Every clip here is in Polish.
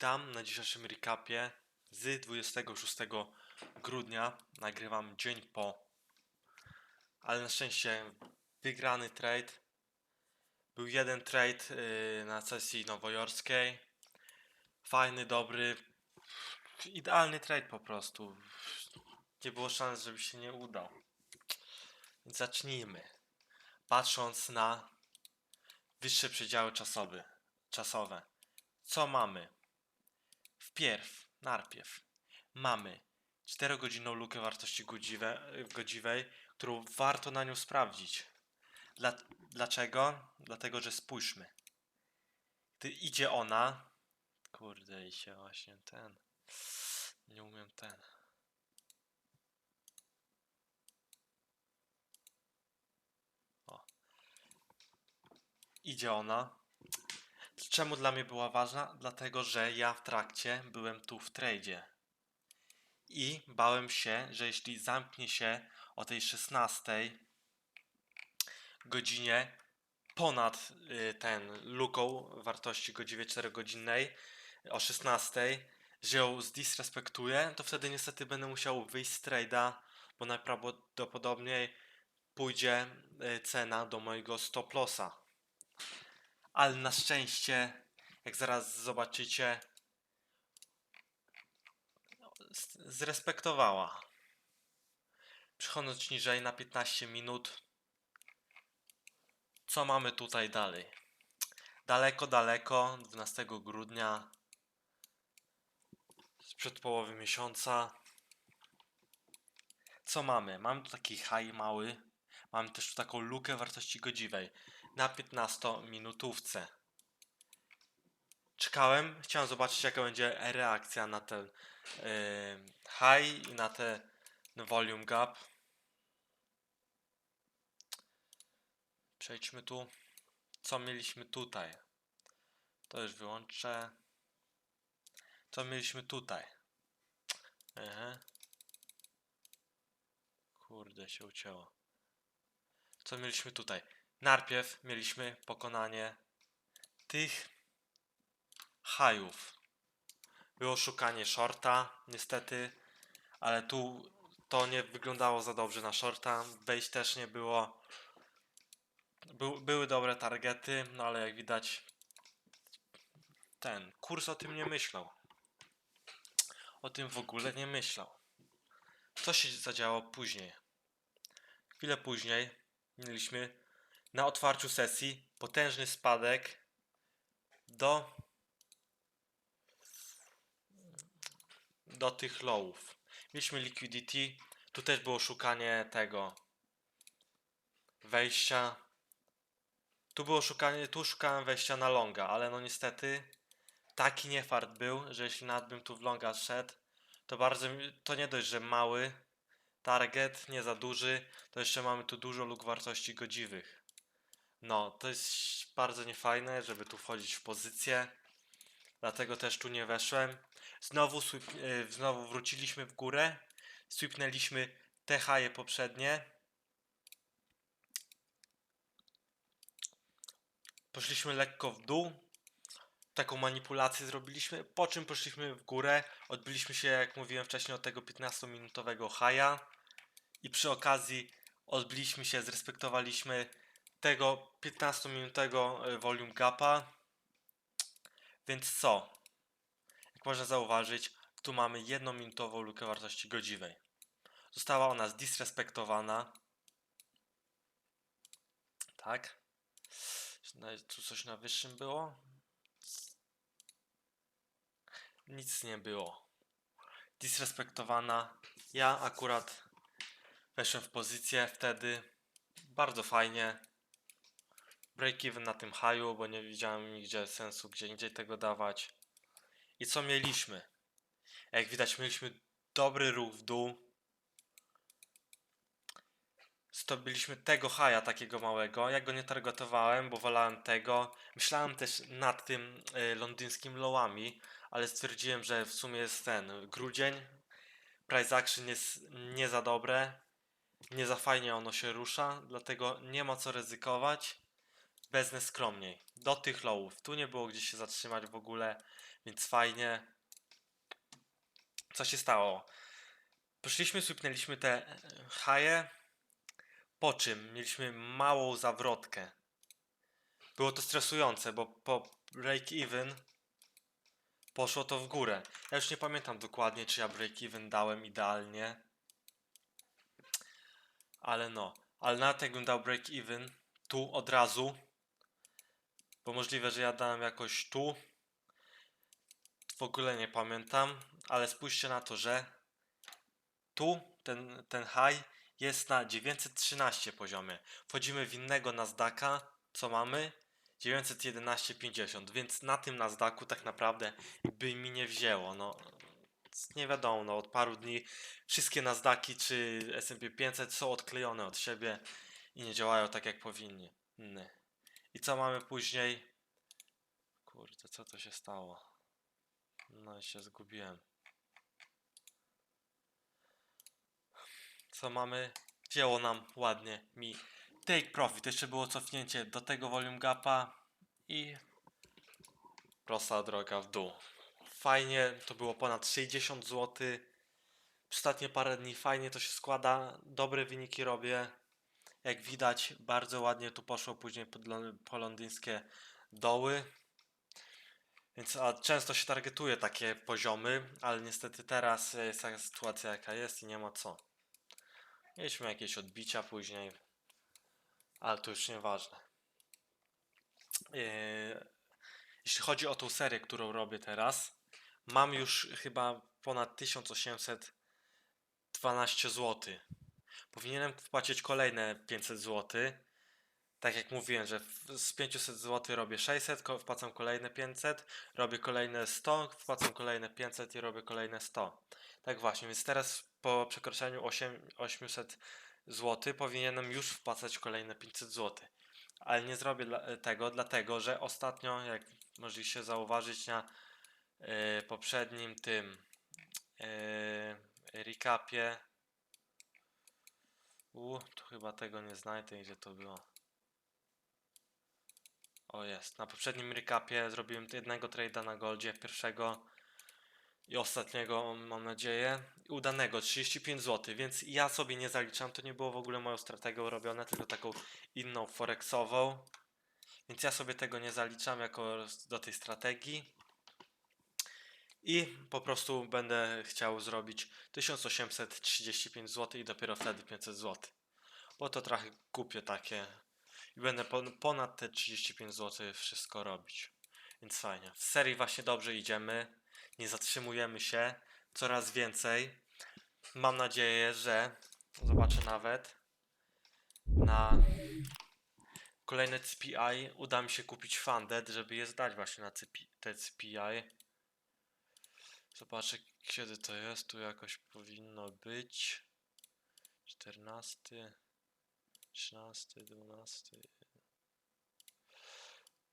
Witam na dzisiejszym recapie z 26 grudnia. Nagrywam dzień po, ale na szczęście wygrany trade. Był jeden trade yy, na sesji nowojorskiej. Fajny, dobry, idealny trade po prostu. Nie było szans, żeby się nie udał. Więc zacznijmy. Patrząc na wyższe przedziały czasowe. czasowe. Co mamy? Wpierw, najpierw mamy 4-godzinną lukę wartości godziwe, godziwej, którą warto na nią sprawdzić. Dla, dlaczego? Dlatego, że spójrzmy. Gdy idzie ona. Kurde, i się właśnie ten. Nie umiem ten. O. Idzie ona. Czemu dla mnie była ważna? Dlatego, że ja w trakcie byłem tu w tradzie. I bałem się, że jeśli zamknie się o tej 16 godzinie ponad y, ten luką wartości godziwie 4-godzinnej o 16, że ją zdisrespektuję, to wtedy niestety będę musiał wyjść z trade'a, bo najprawdopodobniej pójdzie y, cena do mojego stop lossa ale na szczęście, jak zaraz zobaczycie, zrespektowała. Przechodząc niżej na 15 minut, co mamy tutaj dalej? Daleko, daleko, 12 grudnia, sprzed połowy miesiąca. Co mamy? Mamy tu taki high mały, mamy też tu taką lukę wartości godziwej na 15 minutówce. Czekałem, chciałem zobaczyć jaka będzie reakcja na ten yy, high i na ten volume gap. Przejdźmy tu. Co mieliśmy tutaj? To już wyłączę. Co mieliśmy tutaj? Ehe. Kurde się ucięło. Co mieliśmy tutaj? Najpierw mieliśmy pokonanie tych hajów. Było szukanie shorta, niestety, ale tu to nie wyglądało za dobrze na shorta. Wejść też nie było. Był, były dobre targety, no ale jak widać, ten kurs o tym nie myślał. O tym w ogóle nie myślał. Co się zadziało później? Chwilę później mieliśmy na otwarciu sesji potężny spadek do do tych lowów. Mieliśmy liquidity, tu też było szukanie tego wejścia. Tu było szukanie, tu szukałem wejścia na longa, ale no niestety taki niefart był, że jeśli nawet bym tu w longa szedł, to bardzo, to nie dość, że mały target, nie za duży, to jeszcze mamy tu dużo luk wartości godziwych. No, to jest bardzo niefajne, żeby tu wchodzić w pozycję. Dlatego też tu nie weszłem. Znowu, sweep, e, znowu wróciliśmy w górę. Sweepnęliśmy te haje poprzednie. Poszliśmy lekko w dół. Taką manipulację zrobiliśmy. Po czym poszliśmy w górę. Odbyliśmy się, jak mówiłem wcześniej, od tego 15-minutowego haja. I przy okazji odbiliśmy się, zrespektowaliśmy tego 15-minutowego e, volume gapa. Więc co? Jak można zauważyć, tu mamy jednominutową lukę wartości godziwej. Została ona zdisrespektowana. Tak? Tu coś na wyższym było? Nic nie było. Disrespektowana. Ja akurat weszłem w pozycję wtedy. Bardzo fajnie break-even na tym haju, bo nie widziałem nigdzie sensu gdzie indziej tego dawać. I co mieliśmy? Jak widać, mieliśmy dobry ruch w dół. Zdobyliśmy tego haja takiego małego. Ja go nie targetowałem, bo wolałem tego. Myślałem też nad tym y, londyńskim lowami, ale stwierdziłem, że w sumie jest ten grudzień. Price action jest nie za dobre. Nie za fajnie ono się rusza, dlatego nie ma co ryzykować. bez neskromniej. Do tych lowów. Tu nie było gdzie się zatrzymać w ogóle, więc fajnie. Co się stało? Poszliśmy, słypnęliśmy te e, haje, po czym mieliśmy małą zawrotkę. Było to stresujące, bo po break-even poszło to w górę. Ja już nie pamiętam dokładnie, czy ja break-even dałem idealnie. Ale no, ale nawet jakbym dał break-even tu od razu, bo możliwe, że ja dałem jakoś tu. W ogóle nie pamiętam, ale spójrzcie na to, że tu ten, ten high jest na 913 poziomie. Wchodzimy w innego Nasdaqa, co mamy? 911,50, więc na tym Nasdaqu tak naprawdę by mi nie wzięło. No, nie wiadomo, no, od paru dni wszystkie Nasdaqi czy S&P 500 są odklejone od siebie i nie działają tak jak powinny. I co mamy później? Kurde, co to się stało? No i się zgubiłem. Co mamy? Wzięło nam ładnie mi take profit. Jeszcze było cofnięcie do tego volume gapa i prosta droga w dół. Fajnie, to było ponad 60 zł. Ostatnie parę dni fajnie to się składa. Dobre wyniki robię. Jak widać, bardzo ładnie tu poszło później po londyńskie doły. Więc a często się targetuje takie poziomy, ale niestety teraz jest taka sytuacja jaka jest i nie ma co. Mieliśmy jakieś odbicia później, ale to już nieważne. Yy, jeśli chodzi o tą serię, którą robię teraz, mam już chyba ponad 1812 zł. Powinienem wpłacić kolejne 500 zł. Tak jak mówiłem, że z 500 zł robię 600, ko- wpłacam kolejne 500, robię kolejne 100, wpłacam kolejne 500 i robię kolejne 100. Tak właśnie, więc teraz po przekroczeniu 8, 800 zł powinienem już wpłacać kolejne 500 zł. Ale nie zrobię dla, tego, dlatego że ostatnio, jak mogliście zauważyć na y, poprzednim tym y, recapie, u, tu chyba tego nie znajdę, gdzie to było. O jest, na poprzednim recapie zrobiłem jednego trade'a na goldzie, pierwszego i ostatniego, mam nadzieję, udanego 35 zł, więc ja sobie nie zaliczam, to nie było w ogóle moją strategią robione, tylko taką inną forexową, więc ja sobie tego nie zaliczam jako do tej strategii. I po prostu będę chciał zrobić 1835 zł i dopiero wtedy 500 zł, bo to trochę kupię takie. I będę pon- ponad te 35 zł wszystko robić, więc fajnie. W serii właśnie dobrze idziemy, nie zatrzymujemy się, coraz więcej. Mam nadzieję, że zobaczę nawet na kolejne CPI uda mi się kupić funded, żeby je zdać właśnie na CP, te CPI. Zobaczę kiedy to jest, tu jakoś powinno być 14 13, 12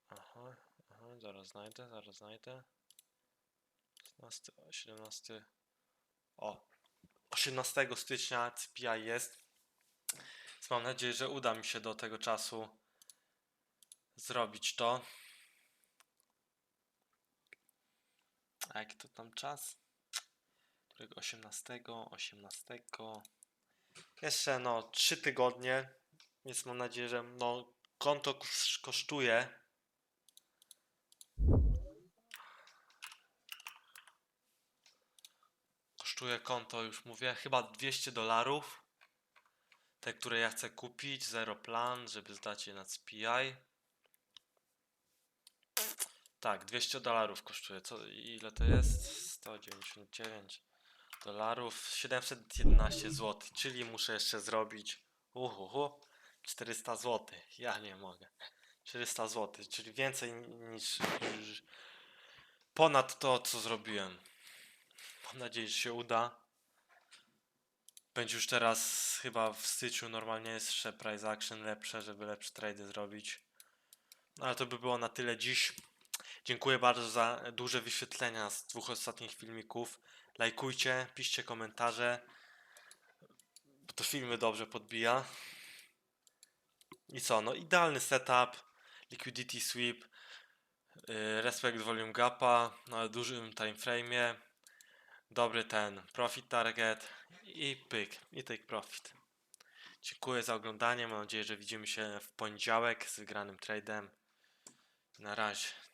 Aha, aha, zaraz znajdę, zaraz znajdę 15, 17 O, 18 stycznia CPI jest więc mam nadzieję, że uda mi się do tego czasu zrobić to. A jaki to tam czas? Którego 18, 18. Jeszcze no 3 tygodnie, więc mam nadzieję, że no konto kos- kosztuje kosztuje konto, już mówię, chyba 200 dolarów. Te, które ja chcę kupić, zero plan, żeby zdać je na CPI. Tak, 200 dolarów kosztuje. Co, ile to jest? 199 dolarów, 711 zł, czyli muszę jeszcze zrobić uhuhu, 400 zł. Ja nie mogę. 400 zł, czyli więcej niż, niż ponad to, co zrobiłem. Mam nadzieję, że się uda. Będzie już teraz chyba w styczniu normalnie jest jeszcze price action lepsze, żeby lepsze trady zrobić. No ale to by było na tyle dziś. Dziękuję bardzo za duże wyświetlenia z dwóch ostatnich filmików. Lajkujcie, piszcie komentarze. Bo to filmy dobrze podbija. I co, no idealny setup. liquidity sweep, y, respect volume gapa na dużym time frame'ie, dobry ten profit target i pyk, i take profit. Dziękuję za oglądanie, mam nadzieję, że widzimy się w poniedziałek z wygranym tradem. Na razie.